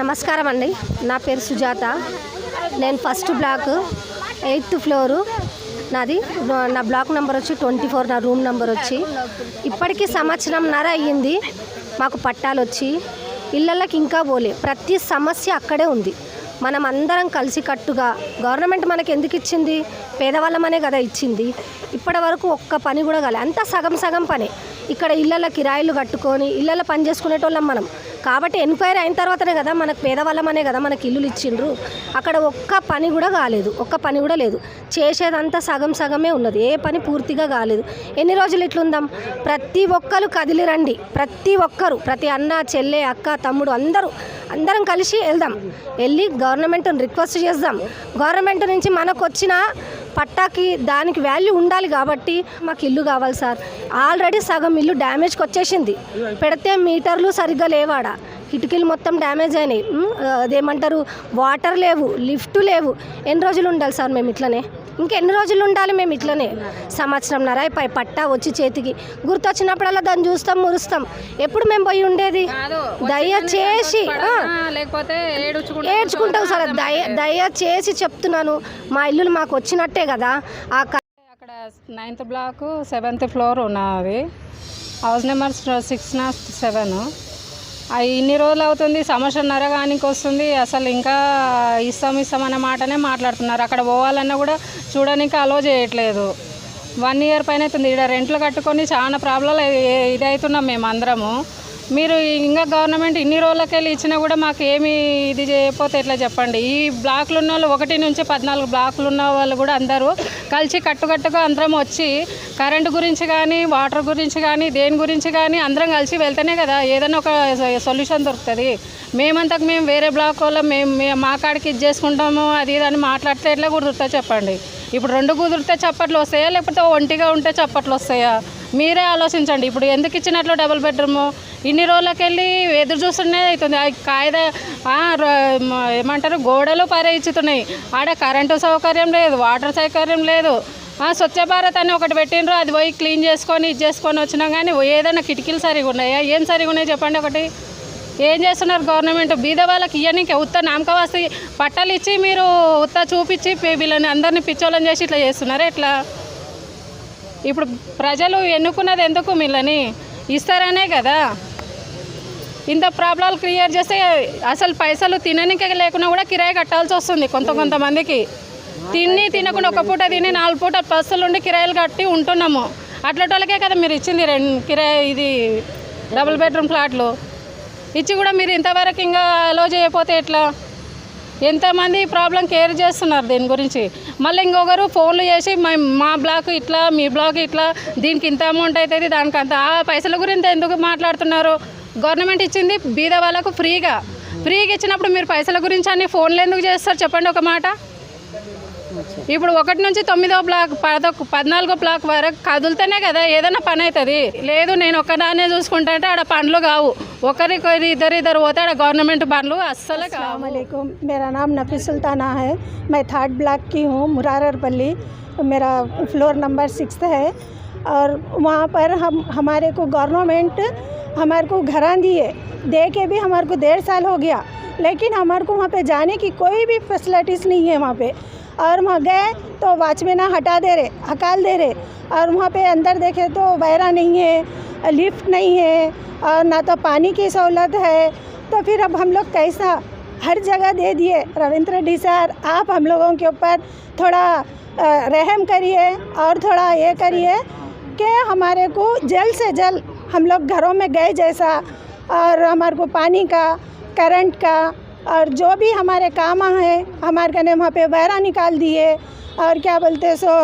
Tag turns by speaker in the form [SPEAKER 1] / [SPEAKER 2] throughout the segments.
[SPEAKER 1] నమస్కారం అండి నా పేరు సుజాత. నేను ఫస్ట్ బ్లాక్ ఎయిత్ ఫ్లోరు. నాది నా బ్లాక్ నెంబర్ వచ్చి ట్వంటీ ఫోర్ నా రూమ్ నెంబర్ వచ్చి. ఇప్పటికీ సంవత్సరంన్నర అయ్యింది. మాకు పట్టాలు వచ్చి. ఇళ్ళకి ఇంకా పోలే. ప్రతి సమస్య అక్కడే ఉంది. మనం అందరం కలిసికట్టుగా గవర్నమెంట్ మనకి ఎందుకు ఇచ్చింది? పేదవాళ్ళమనే కదా ఇచ్చింది. ఇప్పటి వరకు ఒక్క పని కూడా కాలే. అంతా సగం సగం పని. ఇక్కడ ఇళ్ళ కిరాయిలు కట్టుకొని ఇళ్ళ పని చేసుకునేటోళ్ళం మనం. కాబట్టి ఎంక్వైరీ అయిన తర్వాతనే కదా మనకు పేదవాళ్ళమనే కదా మనకి ఇల్లులు ఇచ్చిండ్రు. అక్కడ ఒక్క పని కూడా కాలేదు ఒక్క పని కూడా లేదు. చేసేదంతా సగం సగమే ఉన్నది ఏ పని పూర్తిగా కాలేదు. ఎన్ని రోజులు ఇట్లుందాం? ప్రతి ఒక్కరు కదిలి రండి ప్రతి ఒక్కరు ప్రతి అన్న చెల్లె అక్క తమ్ముడు అందరూ అందరం కలిసి వెళ్దాం. వెళ్ళి గవర్నమెంట్ రిక్వెస్ట్ చేద్దాం. గవర్నమెంట్ నుంచి మనకు వచ్చిన పట్టాకి దానికి వాల్యూ ఉండాలి కాబట్టి మాకు ఇల్లు కావాలి సార్. ఆల్రెడీ సగం ఇల్లు డ్యామేజ్కి వచ్చేసింది. పెడితే మీటర్లు సరిగ్గా లేవాడ. కిటికీలు మొత్తం డ్యామేజ్ అయినాయి. అదేమంటారు? వాటర్ లేవు లిఫ్ట్ లేవు. ఎన్ని రోజులు ఉండాలి సార్ మేము ఇట్లనే? ఇంకా ఎన్ని రోజులు ఉండాలి మేము ఇట్లనే? సంవత్సరం నర పై పట్టా వచ్చి చేతికి గుర్తొచ్చినప్పుడల్లా దాన్ని చూస్తాం మురుస్తాం. ఎప్పుడు మేము పోయి ఉండేది? దయచేసి
[SPEAKER 2] ఏడుచుకుంటూ
[SPEAKER 1] సార్ దయ దయచేసి చెప్తున్నాను. మా ఇల్లులు మాకు వచ్చినట్టే కదా. ఆ
[SPEAKER 2] అక్కడ నైన్త్ బ్లాక్ సెవెంత్ ఫ్లోర్ ఉన్నది. House number six nought seven. ఇన్ని రోజులు అవుతుంది సంవత్సరంన్నర కానికి వస్తుంది అసలు ఇంకా ఇస్తాం ఇస్తాం అనే మాటనే మాట్లాడుతున్నారు. అక్కడ పోవాలన్నా కూడా చూడడానికి అలో చేయట్లేదు. వన్ ఇయర్ పైన అవుతుంది. ఇక్కడ రెంట్లు కట్టుకొని చాలా ప్రాబ్లం ఇది అవుతున్నాం మేము అందరము మీరు ఇంకా గవర్నమెంట్ ఇన్ని రోజులకెళ్ళి ఇచ్చినా కూడా మాకు ఏమి ఇది చేయకపోతే ఎట్లా చెప్పండి? ఈ బ్లాక్లు ఉన్న వాళ్ళు ఒకటి నుంచి పద్నాలుగు బ్లాక్లు ఉన్న వాళ్ళు కూడా అందరూ కలిసి కట్టుకట్టుగా అందరం వచ్చి కరెంటు గురించి కానీ వాటర్ గురించి కానీ దేని గురించి కానీ అందరం కలిసి వెళ్తేనే కదా ఏదైనా ఒక సొల్యూషన్ దొరుకుతుంది. మేమంతకు మేము వేరే బ్లాక్ వాళ్ళం మేము మా కాడికి ఇది చేసుకుంటాము అది ఇది అని మాట్లాడితే ఎట్లా కుదురుతా చెప్పండి? ఇప్పుడు రెండు కుదిరితే చప్పట్లు వస్తాయా? లేకపోతే ఒంటిగా ఉంటే చప్పట్లు వస్తాయా? మీరే ఆలోచించండి. ఇప్పుడు ఎందుకు ఇచ్చినట్లు డబుల్ బెడ్రూమ్ ఇన్ని రోజులకెళ్ళి ఎదురు చూస్తున్నే అవుతుంది. ఆ కాయిద ఏమంటారు గోడలు పారేయిచ్చుతున్నాయి ఆడ కరెంటు సౌకర్యం లేదు వాటర్ సౌకర్యం లేదు. స్వచ్ఛ భారత్ అని ఒకటి పెట్టిండ్రు. అది పోయి క్లీన్ చేసుకొని ఇది చేసుకొని వచ్చినా కానీ ఏదైనా కిటికీలు సరిగా ఉన్నాయా? ఏం సరిగా ఉన్నాయి చెప్పండి ఒకటి. ఏం చేస్తున్నారు గవర్నమెంట్? బీద వాళ్ళకి ఇవన్నీ ఉత్త నామకవాసి పట్టాలు ఇచ్చి మీరు ఉత్త చూపించి వీళ్ళని అందరినీ పిచ్చోళ్ళని చేసి ఇట్లా చేస్తున్నారా ఎట్లా? ఇప్పుడు ప్రజలు ఎన్నుకున్నది ఎందుకు మిల్లని ఇస్తారనే కదా. ఇంత ప్రాబ్లాలు క్రియేట్ చేస్తే అసలు పైసలు తిననికే లేకుండా కూడా కిరాయి కట్టాల్సి వస్తుంది కొంత కొంతమందికి. తిని తినకుండా ఒక పూట తిని నాలుగు పూట బస్సులు ఉండి కిరాయిలు కట్టి ఉంటున్నాము. అట్లటోళ్ళకే వాళ్ళకే కదా మీరు ఇచ్చింది రెండు కిరాయి ఇది డబుల్ బెడ్రూమ్ ఫ్లాట్లు. ఇచ్చి కూడా మీరు ఇంతవరకు ఇంకా అలో చేయకపోతే ఎట్లా? ఎంతమంది ఈ ప్రాబ్లం కేర్ చేస్తున్నారు దీని గురించి? మళ్ళీ ఇంకొకరు ఫోన్లు చేసి మా మా బ్లాక్ ఇట్లా మీ బ్లాక్ ఇట్లా దీనికి ఇంత అమౌంట్ అవుతుంది దానికి అంత. ఆ పైసల గురించి ఎందుకు మాట్లాడుతున్నారు? గవర్నమెంట్ ఇచ్చింది బీద వాళ్ళకు ఫ్రీగా. ఫ్రీగా ఇచ్చినప్పుడు మీరు పైసల గురించి అన్ని ఫోన్లు ఎందుకు చేస్తారు? చెప్పండి ఒక మాట. ఇప్పుడు ఒకటి నుంచి తొమ్మిదో బ్లాక్ పదొక పద్నాలుగో బ్లాక్ వరకు కదులుతేనే కదా ఏదైనా పని అవుతుంది లేదు నేను ఒక్కదాన్నే చూసుకుంటా అంటే ఆడ పనులు కావు ఒకరికి ఇద్దరు ఇద్దరు పోతే ఆడ గవర్నమెంట్ పనులు అస్సలు కావు
[SPEAKER 3] वालेकुम मेरा नाम नफी सुल्ताना है मैं थर्ड ब्लॉक की हूँ मुरारपल्ली मेरा फ्लोर नंबर सिक्स है और वहाँ पर हम हमारे को गवर्नमेंट हमारे को घरा दिए दे के भी हमारे को डेढ़ साल हो गया लेकिन हमारे को वहाँ पे जाने की कोई भी फैसिलिटीज़ नहीं है वहाँ पे और वहाँ गए तो वॉचमैन हटा दे रहे हकाल दे रहे। और वहाँ पे अंदर देखे तो वैरा नहीं है, लिफ्ट नहीं है और ना तो पानी की सहूलत है। तो फिर अब हम लोग कैसा हर जगह दे दिए। रविंद्र डी सर, आप हम लोगों के ऊपर थोड़ा रहम करिए और थोड़ा ये करिए कि हमारे को जल्द से जल्द हम लोग घरों में गए जैसा और हमारे को पानी का, करंट का और जो भी हमारे काम है हमारे कहने वहाँ पे वैरा निकाल दिए और क्या बोलते सो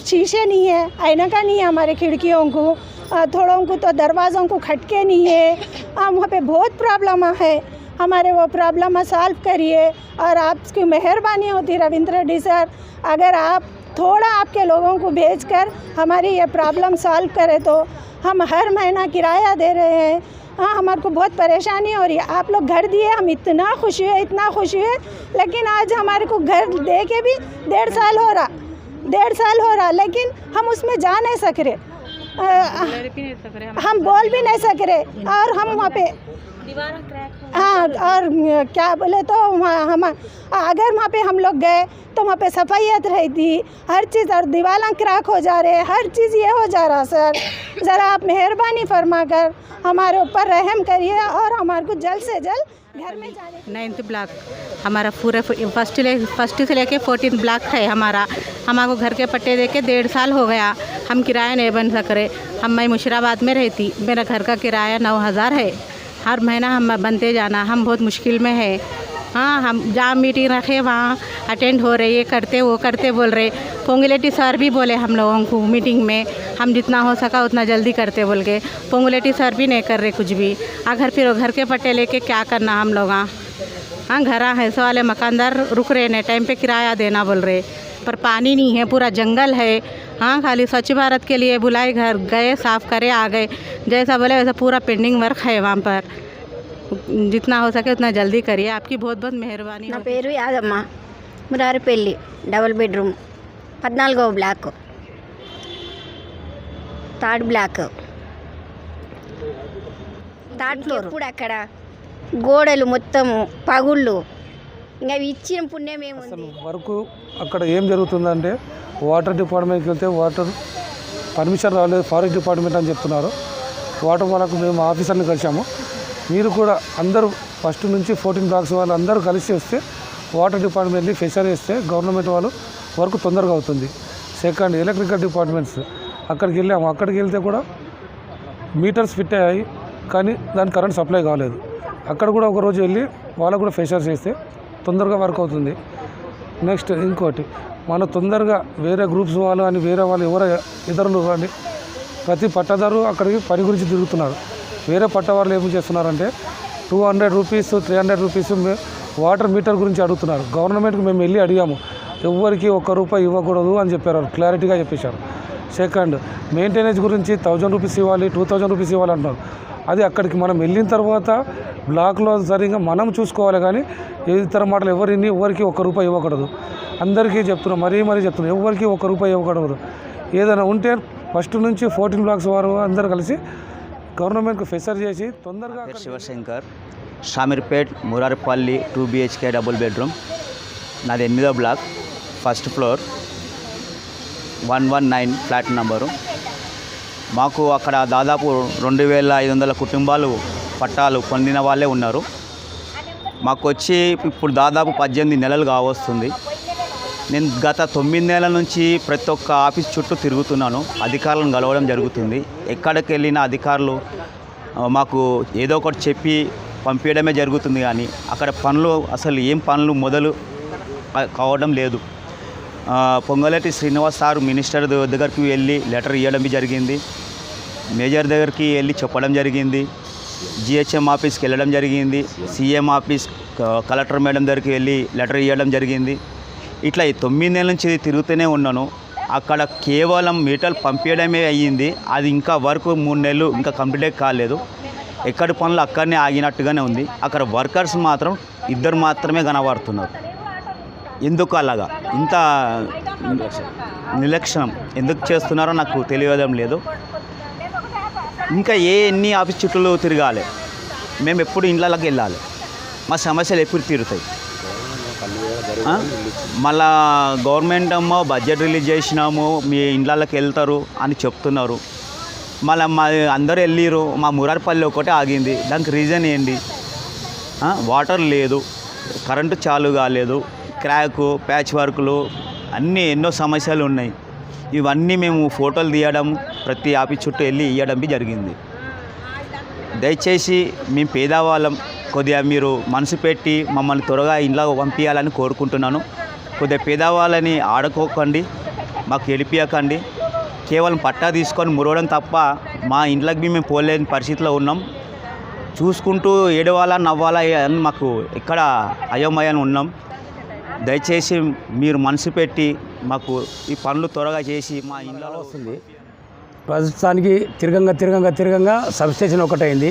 [SPEAKER 3] शीशे नहीं है आईना नहीं है हमारे खिड़कियों को थोड़ों को तो दरवाज़ों को खटके नहीं है आ, वहाँ पे बहुत प्रॉब्लम है हमारे वो प्रॉब्लम सॉल्व करिए और आपकी मेहरबानी होती रविंद्र डी सर अगर आप थोड़ा आपके लोगों को भेजकर हमारी ये प्रॉब्लम सॉल्व करें तो हम हर महीना किराया दे रहे हैं हाँ हमारे को बहुत परेशानी हो रही है। आप लोग घर दिए हम इतना खुश हुए इतना खुश हुए लेकिन आज हमारे को घर दे के भी डेढ़ साल हो रहा डेढ़ साल हो रहा लेकिन हम उसमें जा नहीं सक रहे। हम बोल भी नहीं सक रहे और हम वहाँ पे हाँ और क्या बोले तो वहाँ हम, अगर वहाँ पे हम लोग गए तो वहाँ पे सफाइयत रहती हर चीज़, और दीवार क्रैक हो जा रहे हर चीज़ ये हो जा रहा सर। ज़रा आप मेहरबानी फरमा कर हमारे ऊपर रहम करिए और हमारे को जल्द से जल्द घर में जाने
[SPEAKER 4] नाइन्थ ब्लॉक, हमारा पूरा फ़र्स्ट ले, फ़र्स्ट से लेके फोर्टीन ब्लॉक है हमारा। हमारे घर के पट्टे दे के डेढ़ साल हो गया, हम किराया नहीं बन सक रहे। हम मैं मुशीराबाद में रहती, मेरा घर का किराया नौ हज़ार है। हर महीना हम बनते जाना, हम बहुत मुश्किल में है। हाँ हम जहाँ मीटिंग रखे, वहाँ अटेंड हो रहे ये करते, वो करते बोल रहे। पोंगुलेटी सर भी बोले हम लोगों को मीटिंग में, हम जितना हो सका उतना जल्दी करते बोल के। पोंगुलेटी सर भी नहीं कर रहे कुछ भी। अगर फिर घर के पट्टे लेके क्या करना हम लोग हाँ? हाँ घर है सो वाले मकानदार रुक रहे ने टाइम पे किराया देना बोल रहे। पर पानी नहीं है, पूरा जंगल है। हाँ खाली स्वच्छ भारत के लिए बुलाए घर गए साफ़ करे आ गए जैसा बोले वैसा पूरा पेंडिंग वर्क है वहाँ पर जितना हो सके उतना जल्दी करिए आपकी बहुत बहुत मेहरबानी
[SPEAKER 5] నా
[SPEAKER 4] होगी।
[SPEAKER 5] పేరు యాదమ్మ మురారిపల్లి డబుల్ బెడ్రూమ్ పద్నాలుగవ block third block third floor ఇప్పుడు అక్కడ గోడలు మొత్తము పగుళ్ళు ఇంకా అవి ఇచ్చిన పుణ్యం ఏముంది
[SPEAKER 6] వరకు అక్కడ ఏం జరుగుతుందంటే వాటర్ డిపార్ట్మెంట్కి వెళ్తే వాటర్ పర్మిషన్ రాలేదు ఫారెస్ట్ డిపార్ట్మెంట్ అని చెప్తున్నారు. వాటర్ వాళ్ళకు మేము ఆఫీసర్ని కలిసాము మీరు కూడా అందరూ ఫస్ట్ నుంచి ఫోర్టీన్ బ్లాక్స్ వాళ్ళు అందరూ కలిసి వస్తే వాటర్ డిపార్ట్మెంట్ని ఫెషర్ చేస్తే గవర్నమెంట్ వాళ్ళు వర్క్ తొందరగా అవుతుంది. సెకండ్ ఎలక్ట్రికల్ డిపార్ట్మెంట్స్ అక్కడికి వెళ్ళాము. అక్కడికి వెళ్తే కూడా మీటర్స్ ఫిట్ అయ్యాయి కానీ దానికి కరెంట్ సప్లై కాలేదు. అక్కడ కూడా ఒక రోజు వెళ్ళి వాళ్ళకు కూడా ఫెషర్ చేస్తే తొందరగా వర్క్ అవుతుంది. నెక్స్ట్ ఇంకోటి. మన తొందరగా వేరే గ్రూప్స్ వాళ్ళు అని వేరే వాళ్ళు ఎవరు ఇతరులు కానీ ప్రతి పట్టదారు అక్కడికి పని గురించి తిరుగుతున్నారు. వేరే పట్ట వాళ్ళు ఏం చేస్తున్నారంటే two hundred rupees three hundred rupees water meter గురించి అడుగుతున్నారు. గవర్నమెంట్కి మేము వెళ్ళి అడిగాము. ఎవరికి ఒక్క రూపాయి ఇవ్వకూడదు అని చెప్పారు. క్లారిటీగా చెప్పేశారు. సెకండ్ మెయింటెనెన్స్ గురించి థౌజండ్ రూపీస్ ఇవ్వాలి టూ థౌజండ్ రూపీస్ ఇవ్వాలి అంటున్నారు. అది అక్కడికి మనం వెళ్ళిన తర్వాత బ్లాక్లో సరిగ్గా మనం చూసుకోవాలి కానీ ఇతర మాటలు ఎవరిని ఎవరికి ఒక్క రూపాయి ఇవ్వకూడదు. అందరికీ చెప్తున్నాం మరీ మరీ చెప్తున్నాం ఎవరికి ఒక్క రూపాయి ఇవ్వకూడదు. ఏదైనా ఉంటే ఫస్ట్ నుంచి ఫోర్టీన్ బ్లాక్స్ వారు అందరు కలిసి గవర్నమెంట్కి ఫెసర్ చేసి తొందరగా
[SPEAKER 7] Shivashankar Shamirpet Muraripalli two BHK double bedroom. నాది ఎనిమిదో block first floor one one nine flat number. మాకు అక్కడ దాదాపు రెండు వేల ఐదు వందల కుటుంబాలు పట్టాలు పొందిన వాళ్ళే ఉన్నారు. మాకు వచ్చి ఇప్పుడు దాదాపు పద్దెనిమిది నెలలు కావస్తుంది. నేను గత తొమ్మిది నెలల నుంచి ప్రతి ఒక్క ఆఫీస్ చుట్టూ తిరుగుతున్నాను. అధికారులను కలవడం జరుగుతుంది. ఎక్కడికి వెళ్ళిన అధికారులు మాకు ఏదో ఒకటి చెప్పి పంపించడమే జరుగుతుంది కానీ అక్కడ పనులు అసలు ఏం పనులు మొదలు కావడం లేదు. పొంగలేటి శ్రీనివాస్ సార్ మినిస్టర్ దగ్గరికి వెళ్ళి లెటర్ ఇవ్వడం జరిగింది. మేజర్ దగ్గరికి వెళ్ళి చెప్పడం జరిగింది. జిహెచ్ఎం ఆఫీస్కి వెళ్ళడం జరిగింది. సీఎం ఆఫీస్ కలెక్టర్ మేడం దగ్గరికి వెళ్ళి లెటర్ ఇవ్వడం జరిగింది. ఇట్లా ఈ తొమ్మిది నెలల నుంచి తిరుగుతూనే ఉన్నాను. అక్కడ కేవలం మీటర్లు పంపించడమే అయ్యింది. అది ఇంకా వర్క్ మూడు నెలలు ఇంకా కంప్లీట్ కాలేదు. ఎక్కడి పనులు అక్కడనే ఆగినట్టుగానే ఉంది. అక్కడ వర్కర్స్ మాత్రం ఇద్దరు మాత్రమే కనబడుతున్నారు. ఎందుకు అలాగా? ఇంత నిర్లక్ష్యం ఎందుకు చేస్తున్నారో నాకు తెలియడం లేదు. ఇంకా ఏ ఎన్ని ఆఫీస్ చుట్టూ తిరగాలి? మేము ఎప్పుడు ఇండ్లకి వెళ్ళాలి. మా సమస్యలు ఎప్పుడు తీరుతాయి. మళ్ళా గవర్నమెంట్ ఏమో బడ్జెట్ రిలీజ్ చేసినాము మీ ఇండ్లకి వెళ్తారు అని చెప్తున్నారు. మళ్ళీ మా అందరు వెళ్ళిరు మా మురారిపల్లి ఒకటే ఆగింది. దానికి రీజన్ ఏంటి? వాటర్ లేదు కరెంటు చాలు కాలేదు క్రాకు ప్యాచ్ వర్కులు అన్నీ ఎన్నో సమస్యలు ఉన్నాయి. ఇవన్నీ మేము ఫోటోలు తీయడం ప్రతి ఆఫీస్ చుట్టూ వెళ్ళి ఇవ్వడం జరిగింది. దయచేసి మేము పేదవాళ్ళం కొద్దిగా మీరు మనసు పెట్టి మమ్మల్ని త్వరగా ఇంట్లో పంపించాలని కోరుకుంటున్నాను. కొద్దిగా పేదవాళ్ళని ఆడుకోకండి మాకు గెలిపియకండి కేవలం పట్టా తీసుకొని మురవడం తప్ప మా ఇంట్లోకి మేము పోలేని పరిస్థితిలో ఉన్నాం. చూసుకుంటూ ఏడవాలా నవ్వాలా అని మాకు ఇక్కడ అయోమయాన్ని ఉన్నాం. దయచేసి మీరు మనసు పెట్టి మాకు ఈ పనులు త్వరగా చేసి మా ఇంట్లో
[SPEAKER 8] వస్తుంది. ప్రస్తుతానికి తిరగంగా తిరగంగా తిరగంగా సబ్స్టేషన్ ఒకటైంది.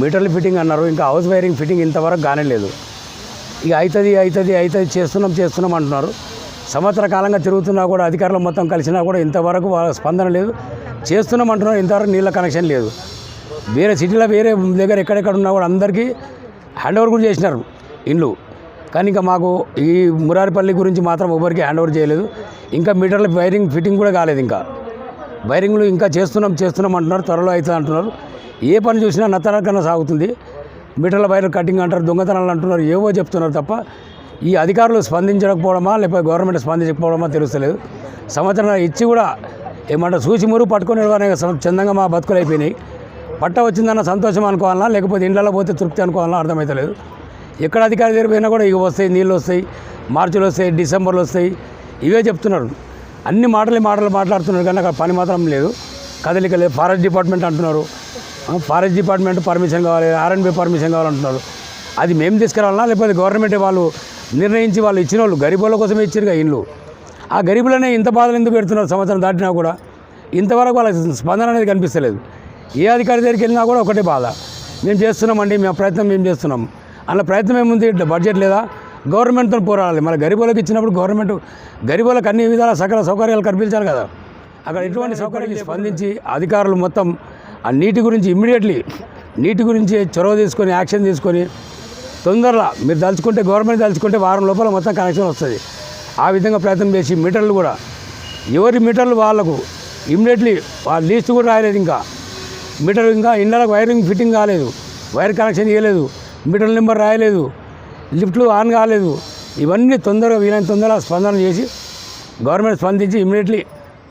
[SPEAKER 8] మీటర్లు ఫిట్టింగ్ అన్నారు. ఇంకా హౌస్ వైరింగ్ ఫిట్టింగ్ ఇంతవరకు కానే లేదు. ఇక అవుతుంది అవుతుంది అవుతుంది చేస్తున్నాం చేస్తున్నాం అంటున్నారు. సంవత్సర కాలంగా తిరుగుతున్నా కూడా అధికారులు మొత్తం కలిసినా కూడా ఇంతవరకు వాళ్ళ స్పందన లేదు. చేస్తున్నాం అంటున్నారు ఇంతవరకు నీళ్ళ కనెక్షన్ లేదు. వేరే సిటీలో వేరే దగ్గర ఎక్కడెక్కడ ఉన్నా కూడా అందరికీ హ్యాండ్ ఓవర్ కూడా చేసినారు. ఇండ్లు. కానీ ఇంకా మాకు ఈ మురారిపల్లి గురించి మాత్రం ఎవరికి హ్యాండ్ ఓవర్ చేయలేదు. ఇంకా మీటర్ల వైరింగ్ ఫిట్టింగ్ కూడా కాలేదు ఇంకా. వైరింగ్లు ఇంకా చేస్తున్నాం చేస్తున్నాం అంటున్నారు త్వరలో అవుతుంది అంటున్నారు. ఏ పని చూసినా నత్తనకన్నా సాగుతుంది. మీటర్ల వైర్ కటింగ్ అంటారు దొంగతనాలు అంటున్నారు ఏవో చెప్తున్నారు తప్ప ఈ అధికారులు స్పందించకపోవడమా లేకపోతే గవర్నమెంట్ స్పందించకపోవడమా తెలుస్తలేదు. సంవత్సరం ఇచ్చి కూడా ఏమంటారు సూచి మురు పట్టుకొని చందంగా మా బతుకులు అయిపోయినాయి. పట్ట వచ్చిందన్న సంతోషం అనుకోవాలా లేకపోతే ఇండ్లలో పోతే తృప్తి అనుకోవాలా అర్థమవుతలేదు ఎక్కడ అధికారి దగ్గర పోయినా కూడా ఇక వస్తాయి నీళ్ళు వస్తాయి మార్చిలో వస్తాయి డిసెంబర్లో వస్తాయి. ఇవే చెప్తున్నారు. అన్ని మాటలు మాటలు మాట్లాడుతున్నారు కానీ అక్కడ పని మాత్రం లేదు. కదలిక లేదు. ఫారెస్ట్ డిపార్ట్మెంట్ అంటున్నారు. ఫారెస్ట్ డిపార్ట్మెంట్ పర్మిషన్ కావాలి ఆర్ఎన్బి పర్మిషన్ కావాలంటున్నారు. అది మేము తీసుకురావాలన్నా లేకపోతే గవర్నమెంట్ వాళ్ళు నిర్ణయించి వాళ్ళు ఇచ్చిన వాళ్ళు గరీబుల కోసమే ఇచ్చారుగా ఇండ్లు. ఆ గరీబులనే ఇంత బాధలు ఎందుకు పెడుతున్నారు సంవత్సరం దాటినా కూడా? ఇంతవరకు వాళ్ళకి స్పందన అనేది కనిపిస్తలేదు. ఏ అధికారి దగ్గరికి వెళ్ళినా కూడా ఒకటే బాధ. మేము చేస్తున్నామండి మేము ప్రయత్నం మేము చేస్తున్నాం. అలా ప్రయత్నం ఏముంది బడ్జెట్ లేదా? గవర్నమెంట్తో పోరాడాలి. మన గరీబులకు ఇచ్చినప్పుడు గవర్నమెంట్ గరీబులకు అన్ని విధాల సకల సౌకర్యాలు కల్పించాలి కదా. అక్కడ ఎటువంటి సౌకర్యాలు స్పందించి అధికారులు మొత్తం ఆ నీటి గురించి ఇమ్మీడియట్లీ నీటి గురించి చొరవ తీసుకొని యాక్షన్ తీసుకొని తొందరగా మీరు తలుచుకుంటే గవర్నమెంట్ తలుచుకుంటే వారం లోపల మొత్తం కనెక్షన్ వస్తుంది. ఆ విధంగా ప్రయత్నం చేసి మీటర్లు కూడా ఎవరి మీటర్లు వాళ్ళకు ఇమ్మీడియట్లీ వాళ్ళ లీస్ట్ కూడా రాయలేదు ఇంకా. మీటర్ ఇంకా ఇండ్లకు వైరింగ్ ఫిట్టింగ్ కాలేదు. వైర్ కనెక్షన్ ఇవ్వలేదు మీటర్ నెంబర్ రాయలేదు. లిఫ్ట్లు ఆన్ కాలేదు. ఇవన్నీ తొందరగా వీలైన తొందరగా స్పందన చేసి గవర్నమెంట్ స్పందించి ఇమ్మీడియట్లీ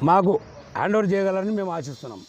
[SPEAKER 8] మాకు హ్యాండ్ ఓవర్ చేయగలరని మేము ఆశిస్తున్నాం.